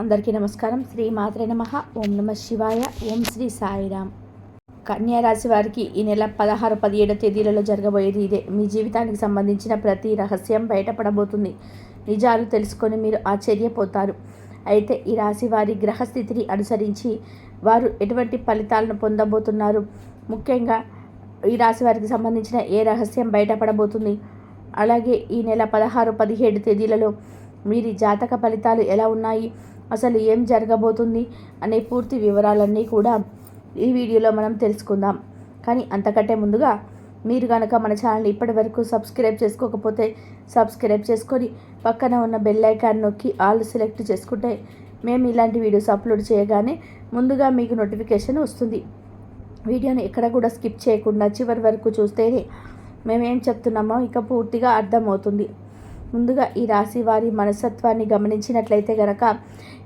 అందరికీ నమస్కారం. శ్రీ మాత్రే నమ. ఓం నమ శివాయ. ఓం శ్రీ సాయిరామ్. కన్యా రాశి వారికి ఈ నెల పదహారు పదిహేడు తేదీలలో జరగబోయేది ఇదే. మీ జీవితానికి సంబంధించిన ప్రతి రహస్యం బయటపడబోతుంది. నిజాలు తెలుసుకొని మీరు ఆశ్చర్యపోతారు. అయితే ఈ రాశి వారి గ్రహస్థితిని అనుసరించి వారు ఎటువంటి ఫలితాలను పొందబోతున్నారు? ముఖ్యంగా ఈ రాశి వారికి సంబంధించిన ఏ రహస్యం బయటపడబోతుంది? అలాగే ఈ నెల పదహారు పదిహేడు తేదీలలో మీరు జాతక ఫలితాలు ఎలా ఉన్నాయి? అసలు ఏం జరగబోతుంది అనే పూర్తి వివరాలన్నీ కూడా ఈ వీడియోలో మనం తెలుసుకుందాం. కానీ అంతకంటే ముందుగా మీరు కనుక మన ఛానల్ ఇప్పటి వరకు సబ్స్క్రైబ్ చేసుకోకపోతే సబ్స్క్రైబ్ చేసుకొని పక్కన ఉన్న బెల్ ఐకాన్ నొక్కి ఆల్ సెలెక్ట్ చేసుకుంటే మేము ఇలాంటి వీడియోస్ అప్లోడ్ చేయగానే ముందుగా మీకు నోటిఫికేషన్ వస్తుంది. వీడియోని ఎక్కడ కూడా స్కిప్ చేయకుండా చివరి వరకు చూస్తేనే మేమేం చెప్తున్నామో ఇక పూర్తిగా అర్థమవుతుంది. ముందుగా ఈ రాశి వారి మనస్తత్వాన్ని గమనించినట్లయితే గనక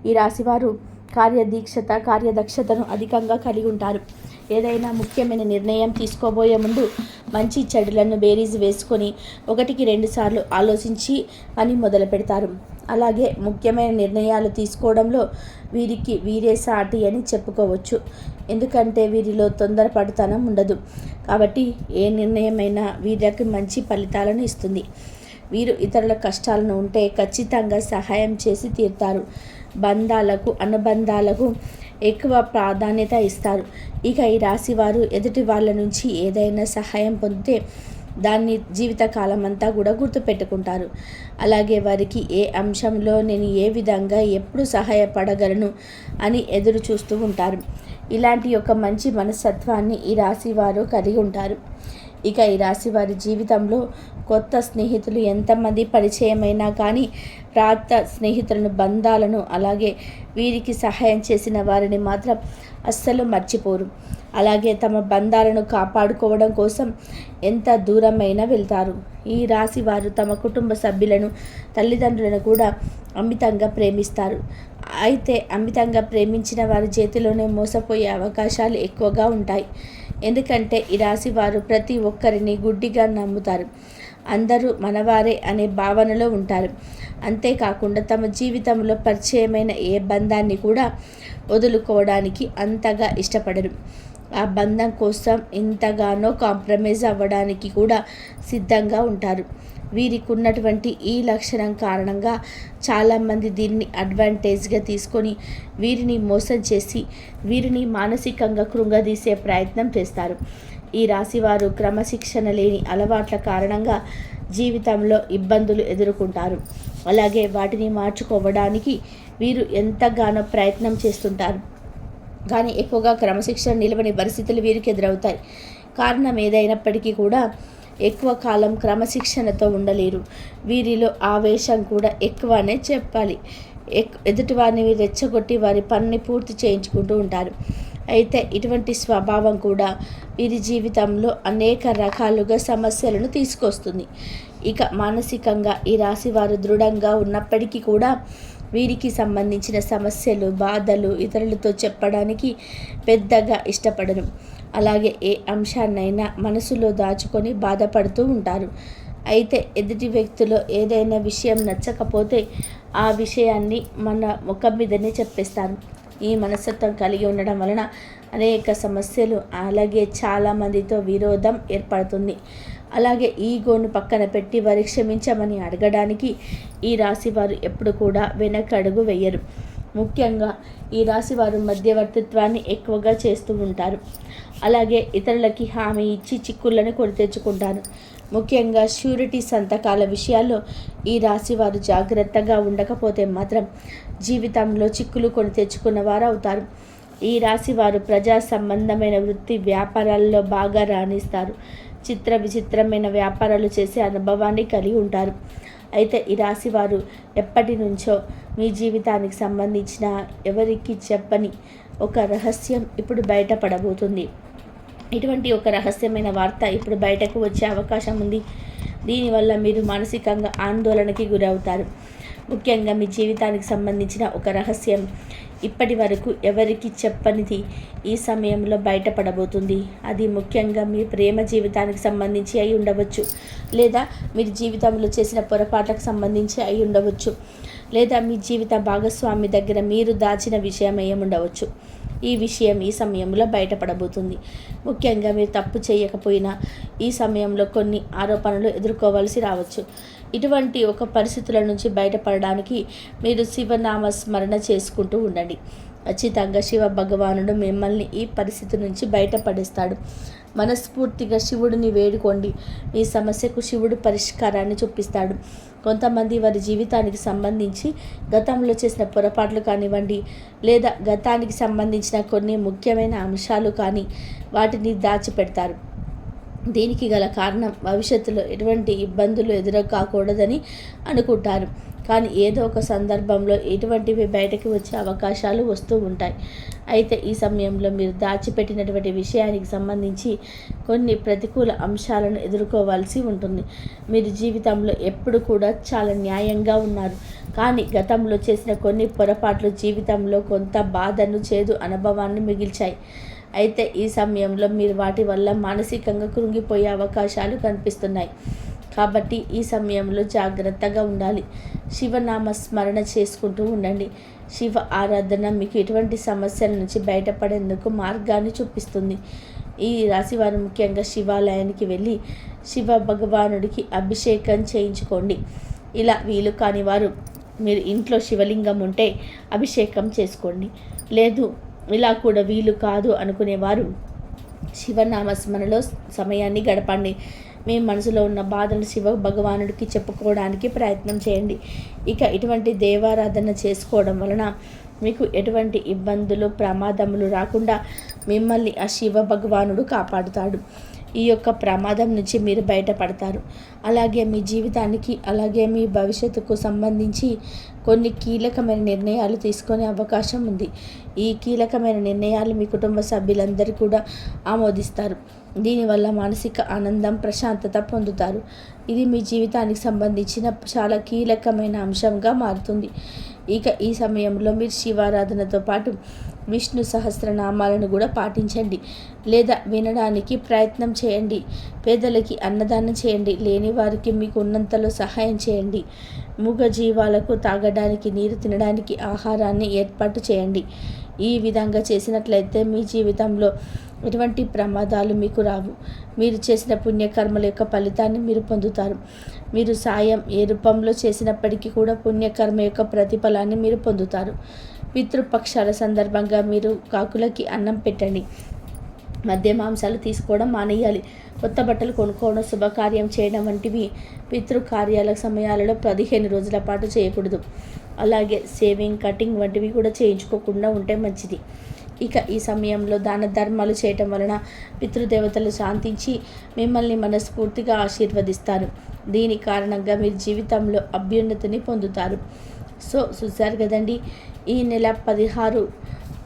ఈ రాశివారు కార్యదీక్షత కార్యదక్షతను అధికంగా కలిగి ఉంటారు. ఏదైనా ముఖ్యమైన నిర్ణయం తీసుకోబోయే ముందు మంచి చెడులను బేరీజ్ వేసుకొని ఒకటికి రెండు సార్లు ఆలోచించి పని మొదలు పెడతారు. అలాగే ముఖ్యమైన నిర్ణయాలు తీసుకోవడంలో వీరికి వీరే సాటి అని చెప్పుకోవచ్చు. ఎందుకంటే వీరిలో తొందరపడుతనం ఉండదు. కాబట్టి ఏ నిర్ణయమైనా వీరికి మంచి ఫలితాలను ఇస్తుంది. వీరు ఇతరుల కష్టాలను ఉంటే ఖచ్చితంగా సహాయం చేసి తీరుతారు. బంధాలకు అనుబంధాలకు ఎక్కువ ప్రాధాన్యత ఇస్తారు. ఇక ఈ రాశి వారు ఎదుటి వాళ్ళ నుంచి ఏదైనా సహాయం పొందితే దాన్ని జీవితకాలం అంతా కూడా గుర్తుపెట్టుకుంటారు. అలాగే వారికి ఏ అంశంలో నేను ఏ విధంగా ఎప్పుడు సహాయపడగలను అని ఎదురు చూస్తూ ఉంటారు. ఇలాంటి యొక్క మంచి మనస్తత్వాన్ని ఈ రాశి వారు కలిగి ఉంటారు. ఇక ఈ రాశి వారి జీవితంలో కొత్త స్నేహితులు ఎంతమంది పరిచయమైనా కానీ ప్రాంత స్నేహితులను బంధాలను అలాగే వీరికి సహాయం చేసిన వారిని మాత్రం అస్సలు మర్చిపోరు. అలాగే తమ బంధాలను కాపాడుకోవడం కోసం ఎంత దూరమైనా వెళ్తారు. ఈ రాశి వారు తమ కుటుంబ సభ్యులను తల్లిదండ్రులను కూడా అమితంగా ప్రేమిస్తారు. అయితే అమితంగా ప్రేమించిన వారి చేతిలోనే మోసపోయే అవకాశాలు ఎక్కువగా ఉంటాయి. ఎందుకంటే ఈ రాశి వారు ప్రతి ఒక్కరిని గుడ్డిగా నమ్ముతారు. అందరూ మనవారే అనే భావనలో ఉంటారు. అంతేకాకుండా తమ జీవితంలో పరిచయమైన ఏ బంధాన్ని కూడా వదులుకోవడానికి అంతగా ఇష్టపడరు. ఆ బంధం కోసం ఎంతగానో కాంప్రమైజ్ అవ్వడానికి కూడా సిద్ధంగా ఉంటారు. వీరికి ఉన్నటువంటి ఈ లక్షణం కారణంగా చాలామంది దీన్ని అడ్వాంటేజ్గా తీసుకొని వీరిని మోసం చేసి వీరిని మానసికంగా కృంగదీసే ప్రయత్నం చేస్తారు. ఈ రాశివారు క్రమశిక్షణ లేని అలవాట్ల కారణంగా జీవితంలో ఇబ్బందులు ఎదుర్కొంటారు. అలాగే వాటిని మార్చుకోవడానికి వీరు ఎంతగానో ప్రయత్నం చేస్తుంటారు. కానీ ఎక్కువగా క్రమశిక్షణ నిలవని పరిస్థితులు వీరికి ఎదురవుతాయి. కారణం ఏదైనప్పటికీ కూడా ఎక్కువ కాలం క్రమశిక్షణతో ఉండలేరు. వీరిలో ఆవేశం కూడా ఎక్కువనే చెప్పాలి. ఎదుటి వారిని రెచ్చగొట్టి వారి పనిని పూర్తి చేయించుకుంటూ ఉంటారు. అయితే ఇటువంటి స్వభావం కూడా వీరి జీవితంలో అనేక రకాలుగా సమస్యలను తీసుకొస్తుంది. ఇక మానసికంగా ఈ రాశి వారు దృఢంగా ఉన్నప్పటికీ కూడా వీరికి సంబంధించిన సమస్యలు బాధలు ఇతరులతో చెప్పడానికి పెద్దగా ఇష్టపడరు. అలాగే ఏ అంశాన్నైనా మనసులో దాచుకొని బాధపడుతూ ఉంటారు. అయితే ఎదుటి వ్యక్తిలో ఏదైనా విషయం నచ్చకపోతే ఆ విషయాన్ని మన ముఖం మీదనే చెప్పేస్తారు. ఈ మనస్తత్వం కలిగి ఉండడం వలన అనేక సమస్యలు అలాగే చాలామందితో విరోధం ఏర్పడుతుంది. అలాగే ఈగోను పక్కన పెట్టి వారి క్షమించమని అడగడానికి ఈ రాశి వారు ఎప్పుడు కూడా వెనకడుగు వేయరు. ముఖ్యంగా ఈ రాశి వారు మధ్యవర్తిత్వాన్ని ఎక్కువగా చేస్తూ ఉంటారు. అలాగే ఇతరులకి హామీ ఇచ్చి చిక్కులను కొని తెచ్చుకుంటారు. ముఖ్యంగా ష్యూరిటీ సంతకాల విషయాల్లో ఈ రాశి వారు జాగ్రత్తగా ఉండకపోతే మాత్రం జీవితంలో చిక్కులు కొని తెచ్చుకున్న వారు అవుతారు ఈ రాశి వారు ప్రజా సంబంధమైన వృత్తి వ్యాపారాల్లో బాగా రాణిస్తారు. చిత్ర విచిత్రమైన వ్యాపారాలు చేసే అనుభవాన్ని కలిగి ఉంటారు. అయితే ఈ రాశి వారు ఎప్పటి నుంచో మీ జీవితానికి సంబంధించిన ఎవరికి చెప్పని ఒక రహస్యం ఇప్పుడు బయటపడబోతుంది. ఇటువంటి ఒక రహస్యమైన వార్త ఇప్పుడు బయటకు వచ్చే అవకాశం ఉంది. దీనివల్ల మీరు మానసికంగా ఆందోళనకి గురవుతారు. ముఖ్యంగా మీ జీవితానికి సంబంధించిన ఒక రహస్యం ఇప్పటి వరకు ఎవరికి చెప్పనిది ఈ సమయంలో బయటపడబోతుంది. అది ముఖ్యంగా మీ ప్రేమ జీవితానికి సంబంధించి అయి ఉండవచ్చు. లేదా మీరు జీవితంలో చేసిన పొరపాట్లకు సంబంధించి అయి ఉండవచ్చు. లేదా మీ జీవిత భాగస్వామి దగ్గర మీరు దాచిన విషయం ఏముండవచ్చు ఈ విషయం ఈ సమయంలో బయటపడబోతుంది. ముఖ్యంగా మీరు తప్పు చేయకపోయినా ఈ సమయంలో కొన్ని ఆరోపణలు ఎదుర్కోవాల్సి రావచ్చు. ఇటువంటి ఒక పరిస్థితుల నుంచి బయటపడడానికి మీరు శివనామ స్మరణ చేసుకుంటూ ఉండండి. ఖచ్చితంగా శివ భగవానుడు మిమ్మల్ని ఈ పరిస్థితి నుంచి బయటపడిస్తాడు. మనస్ఫూర్తిగా శివుడిని వేడుకోండి. మీ సమస్యకు శివుడు పరిష్కారాన్ని చూపిస్తాడు. కొంతమంది వారి జీవితానికి సంబంధించి గతంలో చేసిన పొరపాట్లు కానివ్వండి లేదా గతానికి సంబంధించిన కొన్ని ముఖ్యమైన అంశాలు కానీ వాటిని దాచిపెడతారు. దీనికి గల కారణం భవిష్యత్తులో ఎటువంటి ఇబ్బందులు ఎదురకాకూడదని అనుకుంటారు. కానీ ఏదో ఒక సందర్భంలో ఎటువంటివి బయటకు వచ్చే అవకాశాలు వస్తూ ఉంటాయి. అయితే ఈ సమయంలో మీరు దాచిపెట్టినటువంటి విషయానికి సంబంధించి కొన్ని ప్రతికూల అంశాలను ఎదుర్కోవాల్సి ఉంటుంది. మీరు జీవితంలో ఎప్పుడు కూడా చాలా న్యాయంగా ఉన్నారు. కానీ గతంలో చేసిన కొన్ని పొరపాట్లు జీవితంలో కొంత బాధను చేదు అనుభవాన్ని మిగిల్చాయి. అయితే ఈ సమయంలో మీరు వాటి వల్ల మానసికంగా కృంగిపోయే అవకాశాలు కనిపిస్తున్నాయి. కాబట్టి ఈ సమయంలో జాగ్రత్తగా ఉండాలి. శివనామ స్మరణ చేసుకుంటూ ఉండండి. శివ ఆరాధన మీకు ఎటువంటి సమస్యల నుంచి బయటపడేందుకు మార్గాన్ని చూపిస్తుంది. ఈ రాశివారు ముఖ్యంగా శివాలయానికి వెళ్ళి శివ భగవానుడికి అభిషేకం చేయించుకోండి. ఇలా వీలు కాని వారు మీరు ఇంట్లో శివలింగం ఉంటే అభిషేకం చేసుకోండి. లేదు ఇలా కూడా వీలు కాదు అనుకునేవారు. శివనామస్మరణలో సమయాన్ని గడపండి. మీ మనసులో ఉన్న బాధలు శివ భగవానుడికి చెప్పుకోవడానికి ప్రయత్నం చేయండి. ఇక ఇటువంటి దేవారాధన చేసుకోవడం వలన మీకు ఎటువంటి ఇబ్బందులు ప్రమాదములు రాకుండా మిమ్మల్ని ఆ శివ భగవానుడు కాపాడుతాడు. ఈ యొక్క ప్రమాదం నుంచి మీరు బయటపడతారు. అలాగే మీ జీవితానికి అలాగే మీ భవిష్యత్తుకు సంబంధించి కొన్ని కీలకమైన నిర్ణయాలు తీసుకునే అవకాశం ఉంది. ఈ కీలకమైన నిర్ణయాలు మీ కుటుంబ సభ్యులందరూ కూడా ఆమోదిస్తారు. దీనివల్ల మానసిక ఆనందం ప్రశాంతత పొందుతారు. ఇది మీ జీవితానికి సంబంధించిన చాలా కీలకమైన అంశంగా మారుతుంది. ఇక ఈ సమయంలో మీరు శివారాధనతో పాటు విష్ణు సహస్రనామాలను కూడా పాటించండి. లేదా వినడానికి ప్రయత్నం చేయండి. పేదలకి అన్నదానం చేయండి. లేని వారికి మీకు ఉన్నంతలో సహాయం చేయండి. మూగ జీవాలకు తాగడానికి నీరు తినడానికి ఆహారాన్ని ఏర్పాటు చేయండి. ఈ విధంగా చేసినట్లయితే మీ జీవితంలో ఎటువంటి ప్రమాదాలు మీకు రావు. మీరు చేసిన పుణ్యకర్మల యొక్క ఫలితాన్ని మీరు పొందుతారు. మీరు సాయం ఏ రూపంలో చేసినప్పటికీ కూడా పుణ్యకర్మ యొక్క ప్రతిఫలాన్ని మీరు పొందుతారు. పితృపక్షాల సందర్భంగా మీరు కాకులకి అన్నం పెట్టండి. మధ్య మాంసాలు తీసుకోవడం మానేయాలి. కొత్త బట్టలు కొనుక్కోవడం శుభకార్యం చేయడం వంటివి పితృకార్యాల సమయాలలో పదిహేను రోజుల పాటు చేయకూడదు. అలాగే సేవింగ్ కటింగ్ వంటివి కూడా చేయించుకోకుండా ఉంటే మంచిది. ఇక ఈ సమయంలో దాన ధర్మాలు చేయటం వలన పితృదేవతలు శాంతించి మిమ్మల్ని మనస్ఫూర్తిగా ఆశీర్వదిస్తారు. దీని కారణంగా మీరు జీవితంలో అభ్యున్నతిని పొందుతారు. సో చూసారు కదండి ఈ నెల పదిహారు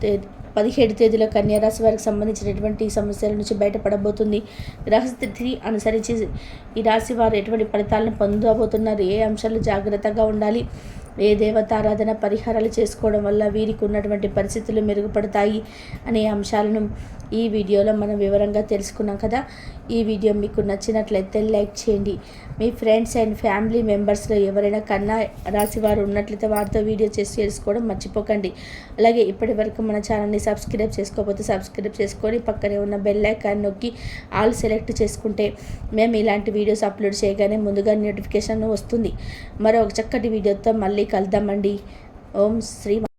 తేదీ పదిహేడు తేదీలో కన్యారాశి వారికి సంబంధించినటువంటి సమస్యల నుంచి బయటపడబోతుంది. గ్రహస్థితిని అనుసరించి ఈ రాశి వారు ఎటువంటి ఫలితాలను పొందబోతున్నారు? ఏ అంశాలు జాగ్రత్తగా ఉండాలి? ఏ దేవతారాధన పరిహారాలు చేసుకోవడం వల్ల వీరికి ఉన్నటువంటి పరిస్థితులు మెరుగుపడతాయి అనే అంశాలను ఈ వీడియోలో మనం వివరంగా తెలుసుకున్నాం కదా. ఈ వీడియో మీకు నచ్చినట్లయితే లైక్ చేయండి. మీ ఫ్రెండ్స్ అండ్ ఫ్యామిలీ మెంబర్స్లో ఎవరైనా కన్నా రాసి వారు ఉన్నట్లయితే వారితో వీడియో చేసి చేసుకోవడం మర్చిపోకండి. అలాగే ఇప్పటి వరకు మన ఛానల్ని సబ్స్క్రైబ్ చేసుకోకపోతే సబ్స్క్రైబ్ చేసుకొని పక్కనే ఉన్న బెల్ ఐకాన్ నొక్కి ఆల్ సెలెక్ట్ చేసుకుంటే మేము ఇలాంటి వీడియోస్ అప్లోడ్ చేయగానే ముందుగా నోటిఫికేషన్ వస్తుంది. మరో చక్కటి వీడియోతో మళ్ళీ కలుద్దామండి. ఓం శ్రీ